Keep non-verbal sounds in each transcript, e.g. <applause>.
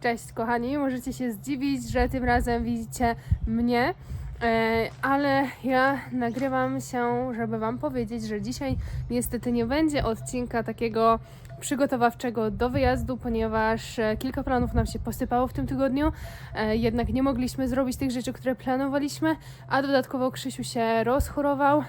Cześć kochani, możecie się zdziwić, że tym razem widzicie mnie, e, ale ja nagrywam się, żeby Wam powiedzieć, że dzisiaj niestety nie będzie odcinka takiego przygotowawczego do wyjazdu, ponieważ e, kilka planów nam się posypało w tym tygodniu, e, jednak nie mogliśmy zrobić tych rzeczy, które planowaliśmy, a dodatkowo Krzysiu się rozchorował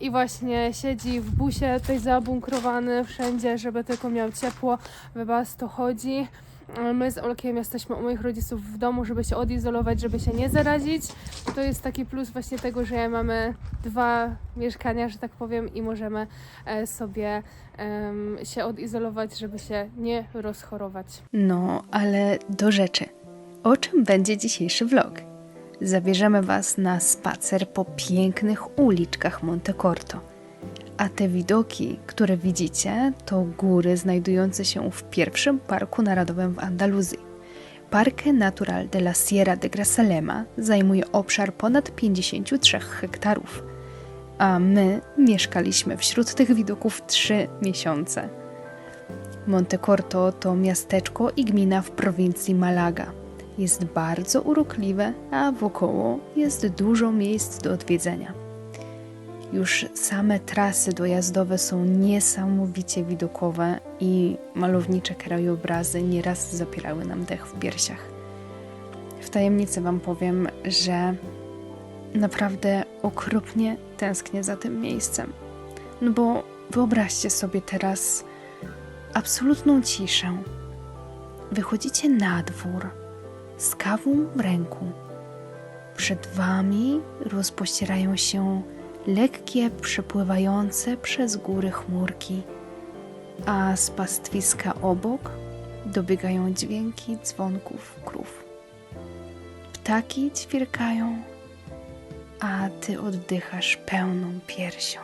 i właśnie siedzi w busie tutaj zabunkrowany wszędzie, żeby tylko miał ciepło, wybaz to chodzi. My z Olkiem jesteśmy u moich rodziców w domu, żeby się odizolować, żeby się nie zarazić. To jest taki plus właśnie tego, że mamy dwa mieszkania, że tak powiem, i możemy e, sobie em, się odizolować, żeby się nie rozchorować. No, ale do rzeczy. O czym będzie dzisiejszy vlog? Zabierzemy Was na spacer po pięknych uliczkach Monte Corto. A te widoki, które widzicie, to góry znajdujące się w pierwszym parku narodowym w Andaluzji. Parque Natural de la Sierra de Grazalema zajmuje obszar ponad 53 hektarów, a my mieszkaliśmy wśród tych widoków 3 miesiące. Montecorto to miasteczko i gmina w prowincji Malaga. Jest bardzo urokliwe, a wokoło jest dużo miejsc do odwiedzenia. Już same trasy dojazdowe są niesamowicie widokowe i malownicze krajobrazy nieraz zapierały nam dech w piersiach. W tajemnicy Wam powiem, że naprawdę okropnie tęsknię za tym miejscem. No bo wyobraźcie sobie teraz absolutną ciszę. Wychodzicie na dwór z kawą w ręku. Przed wami rozpościerają się lekkie, przepływające przez góry chmurki, a z pastwiska obok dobiegają dźwięki dzwonków krów. Ptaki ćwierkają, a ty oddychasz pełną piersią.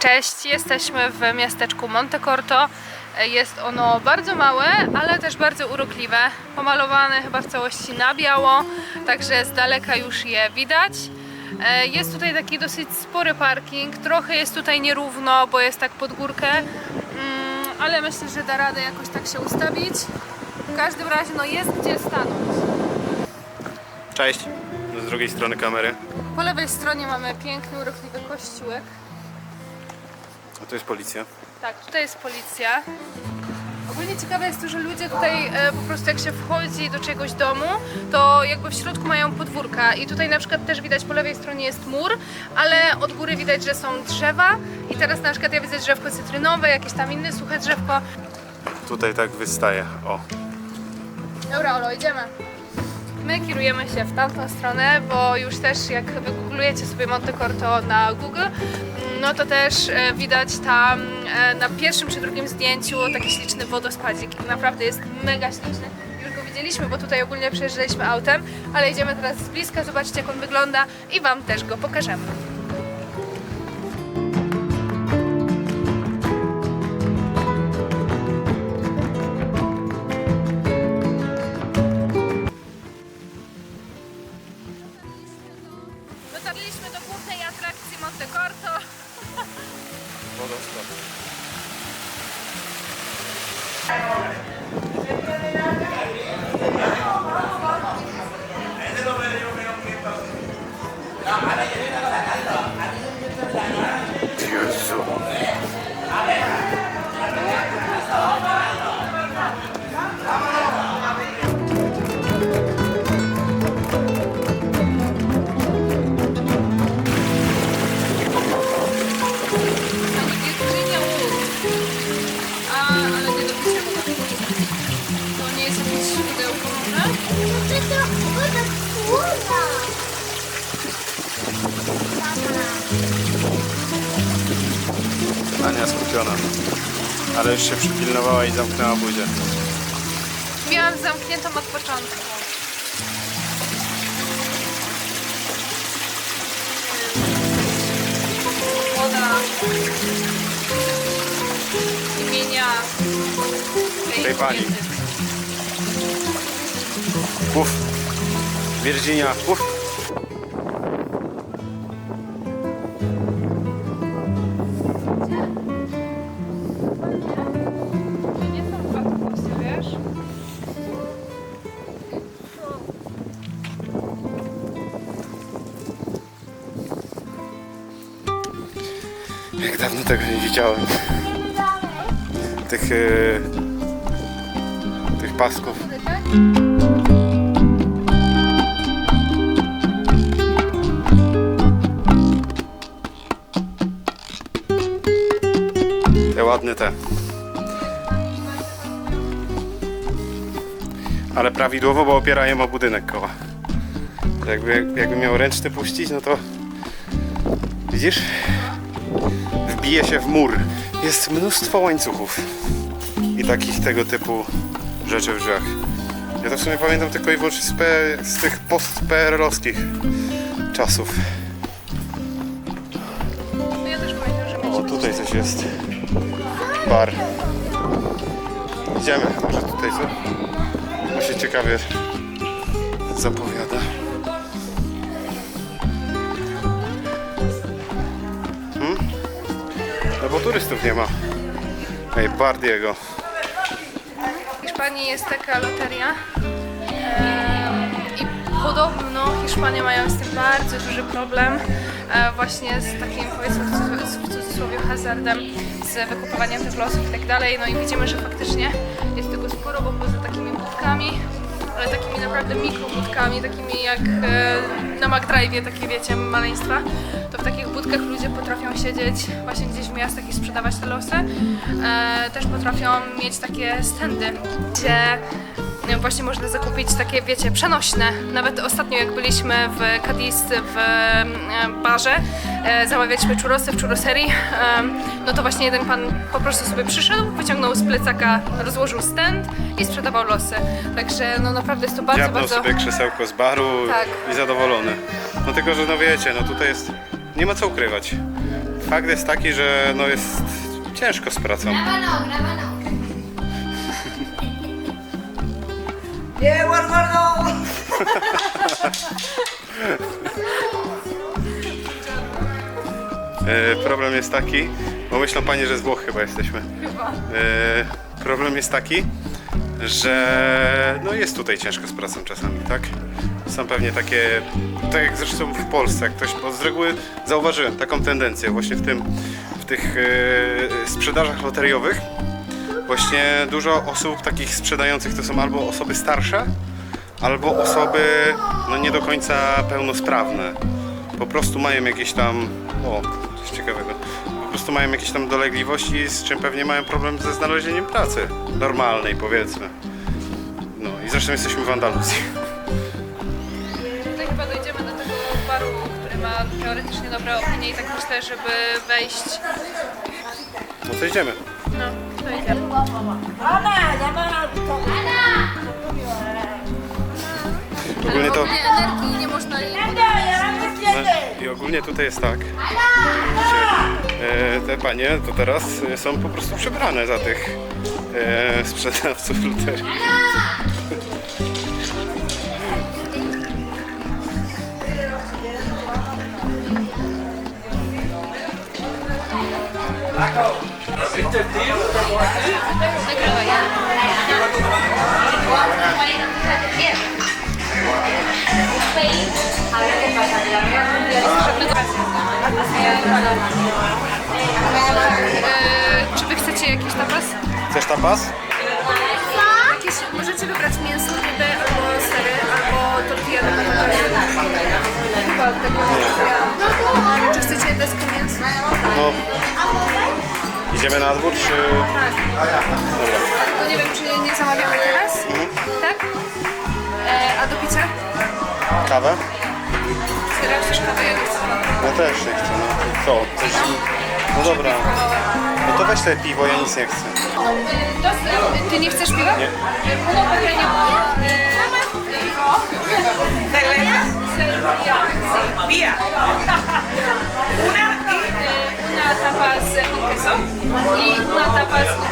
Cześć, jesteśmy w miasteczku Monte Corto. Jest ono bardzo małe, ale też bardzo urokliwe. Pomalowane chyba w całości na biało, także z daleka już je widać. E, Jest tutaj taki dosyć spory parking. Trochę jest tutaj nierówno, bo jest tak pod górkę, Mm, ale myślę, że da radę jakoś tak się ustawić. W każdym razie no jest gdzie stanąć. Cześć, z drugiej strony kamery. Po lewej stronie mamy piękny, urokliwy kościółek. A tu jest policja. Tak, tutaj jest policja. Ogólnie ciekawe jest to, że ludzie tutaj e, po prostu jak się wchodzi do czegoś domu, to jakby w środku mają podwórka i tutaj na przykład też widać po lewej stronie jest mur, ale od góry widać, że są drzewa i teraz na przykład ja widzę drzewko cytrynowe, jakieś tam inne suche drzewko. Tutaj tak wystaje. O, Dobra Olo, idziemy. My kierujemy się w tamtą stronę, bo już też jak wygooglujecie sobie Monte Corto na Google, no to też e, widać tam e, na pierwszym czy drugim zdjęciu taki śliczny wodospadzik naprawdę jest mega śliczny. Już go widzieliśmy, bo tutaj ogólnie przejeżdżaliśmy autem, ale idziemy teraz z bliska, zobaczcie jak on wygląda i Wam też go pokażemy. Ania skupiona. Ale już się przypilnowała i zamknęła buzię. Miałam zamkniętą od początku. Woda imienia Tej pani. kobiety. Virginia. Uf. Jak dawno tego nie widziałem. Tych, e, tych pasków. Te ładne te. Ale prawidłowo, bo opierają o budynek koła. Jakby, jakby miał ręczny puścić, no to widzisz? Wbije się w mur. Jest mnóstwo łańcuchów i takich tego typu rzeczy w drzwiach. Ja to w sumie pamiętam tylko i wyłącznie z, z tych post-PRL-owskich czasów. No ja też pamiętam, że O, tutaj coś jest. Bar. Idziemy, może tutaj co? Bo się ciekawie zapowiada. Hmm? No bo turystów nie ma. Ej, bar Diego. W Hiszpanii jest taka loteria em, i podobno Hiszpanie mają z tym bardzo duży problem e, właśnie z takim powiedzmy w cudzysłowie hazardem, z wykupywaniem tych losów i tak dalej. No i widzimy, że faktycznie jest tego sporo, bo poza takimi budkami, ale takimi naprawdę mikrobudkami, takimi jak e, na McDrive'ie, takie wiecie, maleństwa, to w takich budkach ludzie potrafią siedzieć właśnie gdzieś w miastach i sprzedawać te losy. E, też potrafią mieć takie standy, gdzie właśnie można zakupić takie, wiecie, przenośne. Nawet ostatnio jak byliśmy w Cadiz w barze, e, zamawialiśmy churrosy w churroserii, e, no to właśnie jeden pan po prostu sobie przyszedł, wyciągnął z plecaka, rozłożył stand i sprzedawał losy. Także no naprawdę jest to bardzo, Dziabnął bardzo... sobie krzesełko z baru Tak. i zadowolony. No tylko, że no wiecie, no tutaj jest... Nie ma co ukrywać. Fakt jest taki, że no jest ciężko z pracą. ¡Eh, guardo! E, problem jest taki, bo myślą panie, że z Włoch chyba jesteśmy. E, problem jest taki, że no jest tutaj ciężko z pracą czasami, tak? Są pewnie takie, tak jak zresztą w Polsce, jak ktoś, bo z reguły zauważyłem taką tendencję właśnie w tym, w tych e, sprzedażach loteriowych. Właśnie dużo osób takich sprzedających to są albo osoby starsze, albo osoby no nie do końca pełnosprawne. Po prostu mają jakieś tam. O, coś ciekawego. Po prostu mają jakieś tam dolegliwości, z czym pewnie mają problem ze znalezieniem pracy normalnej, powiedzmy. No i zresztą jesteśmy w Andaluzji. Tutaj chyba dojdziemy do tego baru, który ma teoretycznie dobre opinie i tak myślę, żeby wejść. No to idziemy. No, to idziemy. ¡Ana! ¡Llama a Ogólnie to. energii nie można jej I ogólnie tutaj jest tak. Wiecie, e, te panie to teraz e, są po prostu przebrane za tych e, sprzedawców loterii. E, czy wy chcecie jakiś tapas? Chcesz tapas? Jakieś, możecie wybrać mięso, rybę, albo sery, albo tortilla patatas. Chyba tego. Czy chcecie deskę mięsa? No. Idziemy na dwór, czy... Tak. Dobra. Tylko nie wiem, czy nie zamawiamy teraz? Tak? E, a do picia? Kawę? Serio, chcesz kawę? Ja nie chcę. Ja też nie chcę, no. Co? Coś... No dobra. No to weź te piwo, ja nic nie chcę. Ty nie chcesz piwa? Nie. Uno pequeño. Vía. Una y Una tapas con queso y una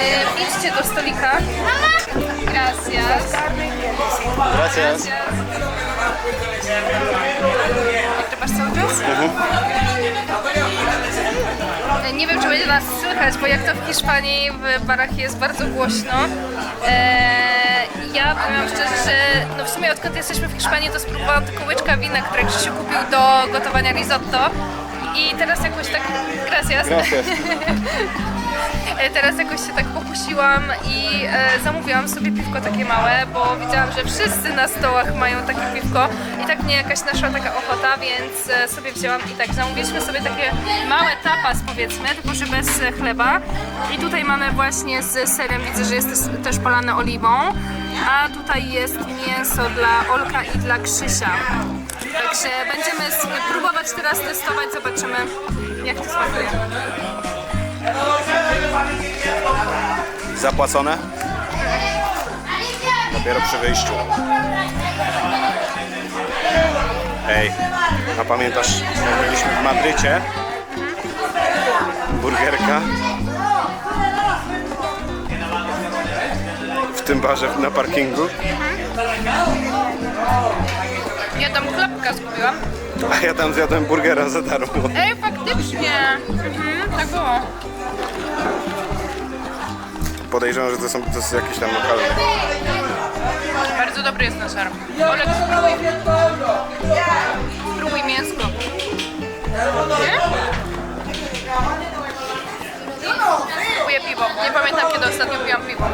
E, idźcie do stolika. Gracias. Gracias. Mhm. Nie wiem, czy będzie nas słychać, bo jak to w Hiszpanii w barach jest bardzo głośno. Eee, ja powiem szczerze, że no w sumie odkąd jesteśmy w Hiszpanii, to spróbowałam tylko łyczka wina, które Krzysiu kupił do gotowania risotto. I teraz jakoś tak... Gracias. Gracias. <laughs> E, Teraz jakoś się tak pokusiłam i e, zamówiłam sobie piwko takie małe, bo widziałam, że wszyscy na stołach mają takie piwko i tak mnie jakaś naszła taka ochota, więc e, sobie wzięłam i tak zamówiliśmy sobie takie małe tapas powiedzmy, tylko że bez chleba. I tutaj mamy właśnie z serem, widzę, że jest też- też polane oliwą, a tutaj jest mięso dla Olka i dla Krzysia. Także będziemy próbować teraz testować, zobaczymy jak to smakuje. Zapłacone? Dopiero przy wyjściu. Ej, a pamiętasz, jak byliśmy w Madrycie? Burgerka. W tym barze na parkingu. Ja tam chlebka zgubiłam. A ja tam zjadłem burgera za darmo. Ej, faktycznie! Mhm, tak było. Podejrzewam, że to są to jest jakieś tam lokalne. Bardzo dobry jest ten ser. Olek, spróbuj. Spróbuj mięsko. Nie? Kupuję piwo. Nie pamiętam, kiedy ostatnio piłam piwo.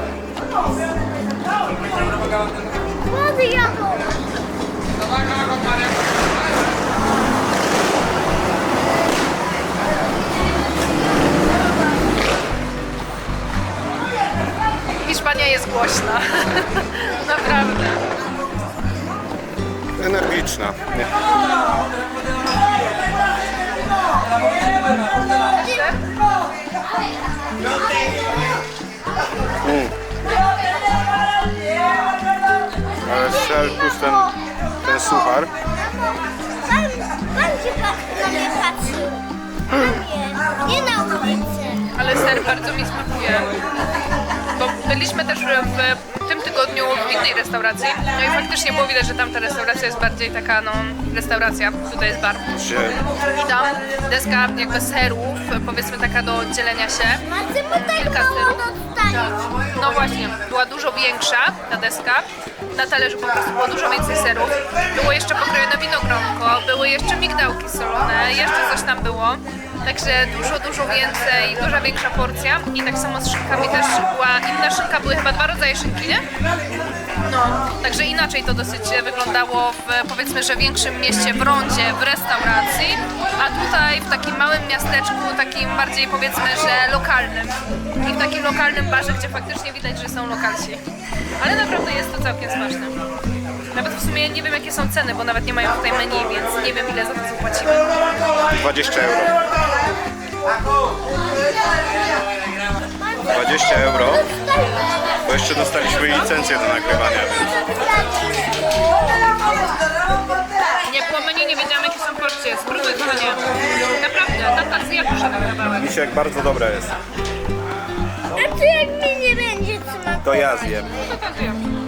Hiszpania jest głośna. <laughs> Naprawdę. Energiczna. Nie. Mm. Ale ser plus ten, ten suchar. Pan, pan się na mnie patrzył. Nie, nie na ulicy. Ale ser bardzo mi smakuje. Byliśmy też w tym tygodniu w innej restauracji. No i faktycznie było widać, że tamta restauracja jest bardziej taka, no, restauracja. Tutaj jest bar. I tam deska jakby serów, powiedzmy taka do dzielenia się. Tak Kilka serów. dostaniecie. No właśnie, była dużo większa ta deska. Na talerzu po prostu było dużo więcej serów. Było jeszcze pokrojone winogronko, były jeszcze migdałki solone, jeszcze coś tam było. Także dużo, dużo więcej, duża większa porcja. I tak samo z szynkami też była inna szynka, były chyba dwa rodzaje szynki, nie? No, także inaczej to dosyć wyglądało w powiedzmy, że większym mieście w rondzie, w restauracji, a tutaj w takim małym miasteczku, takim bardziej powiedzmy, że lokalnym. I w takim lokalnym barze, gdzie faktycznie widać, że są lokalsi. Ale naprawdę jest to całkiem smaczne. Nawet w sumie nie wiem jakie są ceny, bo nawet nie mają tutaj menu, więc nie wiem ile za to zapłacimy. 20 euro. 20 euro. Bo jeszcze dostaliśmy licencję do nagrywania, Nie, po menu nie wiedziałam jakie są porcje. Spróbuj kochanie. Naprawdę, ta pasja poszedł kawałek. misiek bardzo dobra jest. A co jak mi nie będzie smakować? To ja zjem. To to zjem.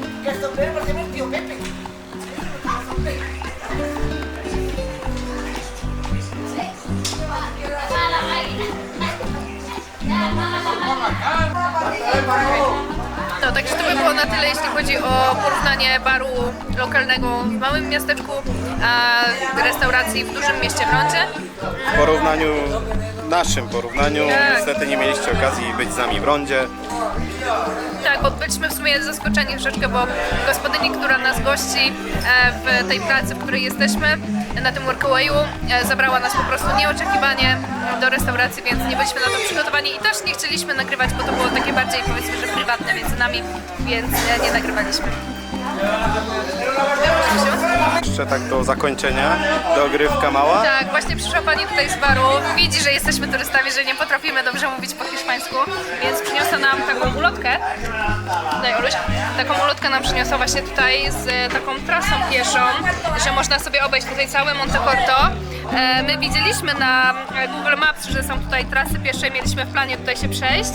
No, także to by było na tyle, jeśli chodzi o porównanie baru lokalnego w małym miasteczku, a restauracji w dużym mieście w Rondzie. W porównaniu, naszym porównaniu, Tak. niestety nie mieliście okazji być z nami w rondzie. Byliśmy w sumie zaskoczeni troszeczkę, bo gospodyni, która nas gości e, w tej pracy, w której jesteśmy, na tym workawayu, e, zabrała nas po prostu nieoczekiwanie do restauracji, więc nie byliśmy na to przygotowani i też nie chcieliśmy nagrywać, bo to było takie bardziej powiedzmy, że prywatne między nami, więc e, nie nagrywaliśmy. Jeszcze tak do zakończenia, dogrywka mała. Tak, właśnie przyszła pani tutaj z baru, widzi, że jesteśmy turystami, że nie potrafimy dobrze mówić po hiszpańsku, więc przyniosła nam taką ulotkę. Daj Oluś. Taką ulotkę nam przyniosła właśnie tutaj z taką trasą pieszą, że można sobie obejść tutaj całe Monte Corto. E, my widzieliśmy na e, Google Maps, że są tutaj trasy piesze mieliśmy w planie tutaj się przejść,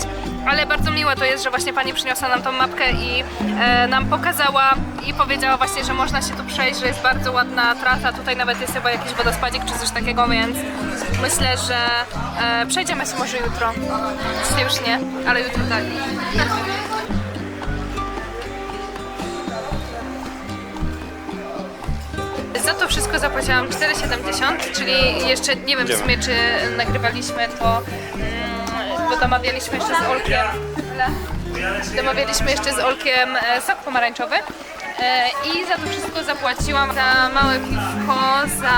ale bardzo miłe to jest, że właśnie pani przyniosła nam tą mapkę i e, nam pokazała i powiedziała właśnie, że można się tu przejść, że jest bardzo ładna trasa, tutaj nawet jest chyba jakiś wodospadzik czy coś takiego, więc myślę, że przejdziemy się może jutro. Dzisiaj już nie, ale jutro tak. Za to wszystko zapłaciłam 4,70, czyli jeszcze nie wiem w sumie czy nagrywaliśmy to, mm, bo domawialiśmy jeszcze z Olkiem. Domawialiśmy jeszcze z Olkiem e, sok pomarańczowy. E, I za to wszystko zapłaciłam za małe piwko, za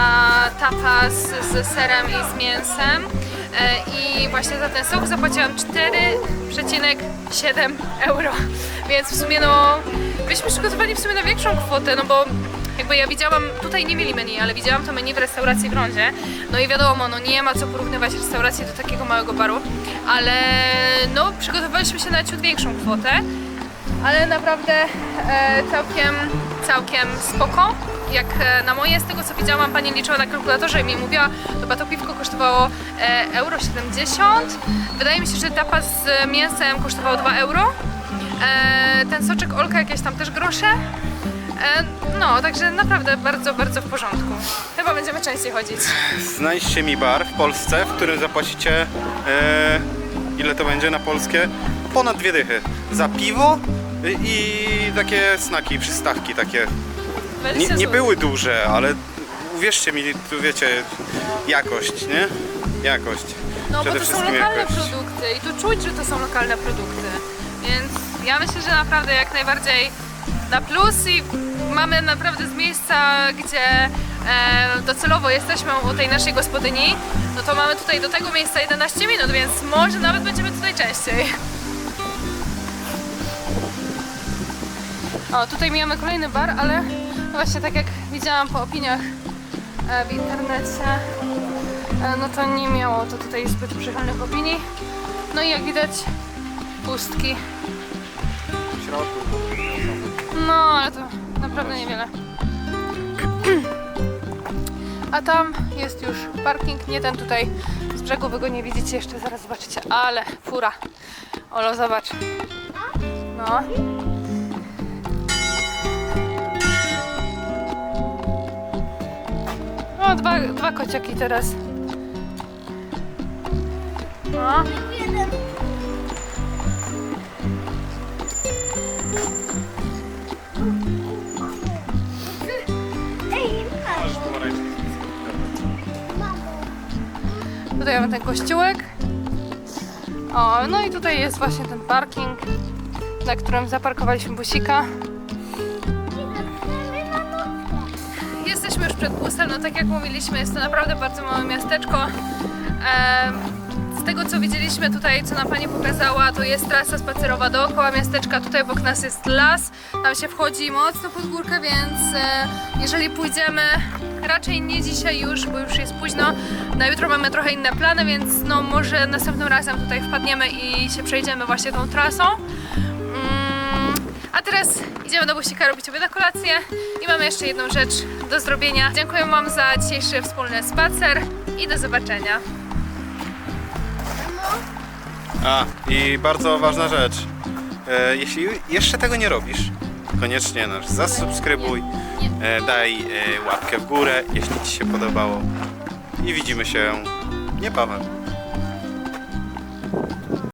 tapas z serem i z mięsem. E, I właśnie za ten sok zapłaciłam 4,7 euro. Więc w sumie no, byliśmy przygotowani w sumie na większą kwotę, no bo jakby ja widziałam, tutaj nie mieli menu, ale widziałam to menu w restauracji w Rondzie. No i wiadomo, no nie ma co porównywać restauracji do takiego małego baru, ale no przygotowaliśmy się na ciut większą kwotę, ale naprawdę e, całkiem, całkiem spoko. Jak e, na moje, z tego co widziałam, pani liczyła na kalkulatorze i mi mówiła, chyba to piwko kosztowało e, euro 70. Wydaje mi się, że tapa z mięsem kosztowało 2 euro. E, ten soczek Olka jakieś tam też grosze. E, no, także naprawdę bardzo, bardzo w porządku. Chyba będziemy częściej chodzić. Znajdźcie mi bar w Polsce, w którym zapłacicie e, ile to będzie na polskie? Ponad dwie dychy. Za piwo i, i takie snaki, przystawki takie. Nie, nie były duże, ale uwierzcie mi, tu wiecie, jakość, nie? Jakość. No bo to są lokalne jakość. produkty i tu czuć, że to są lokalne produkty. Więc ja myślę, że naprawdę jak najbardziej na plus i mamy naprawdę z miejsca, gdzie e, docelowo jesteśmy u tej naszej gospodyni, no to mamy tutaj do tego miejsca 11 minut, więc może nawet będziemy tutaj częściej. O, tutaj mamy kolejny bar, ale właśnie tak jak widziałam po opiniach e, w internecie, e, no to nie miało to tutaj zbyt przychylnych opinii. No i jak widać, pustki. W środku. No, ale to naprawdę niewiele. A tam jest już parking, nie ten tutaj z brzegu, wy go nie widzicie jeszcze, zaraz zobaczycie, ale fura. Olo, zobacz. No. O, dwa, dwa kociaki teraz. No. Mamy ten kościółek. O, no i tutaj jest właśnie ten parking, na którym zaparkowaliśmy busika. Jesteśmy już przed busem, no tak jak mówiliśmy, jest to naprawdę bardzo małe miasteczko. Z tego co widzieliśmy tutaj, co nam pani pokazała, to jest trasa spacerowa dookoła miasteczka. Tutaj obok nas jest las, tam się wchodzi mocno pod górkę, więc e, jeżeli pójdziemy, raczej nie dzisiaj już, bo już jest późno. Na jutro mamy trochę inne plany, więc no może następnym razem tutaj wpadniemy i się przejdziemy właśnie tą trasą. Mm, A teraz idziemy do busika robić obiad kolację i mamy jeszcze jedną rzecz do zrobienia. Dziękuję Wam za dzisiejszy wspólny spacer i do zobaczenia. A, i bardzo ważna rzecz. E, jeśli jeszcze tego nie robisz, koniecznie nas zasubskrybuj, e, daj e, łapkę w górę, jeśli Ci się podobało. I widzimy się niebawem.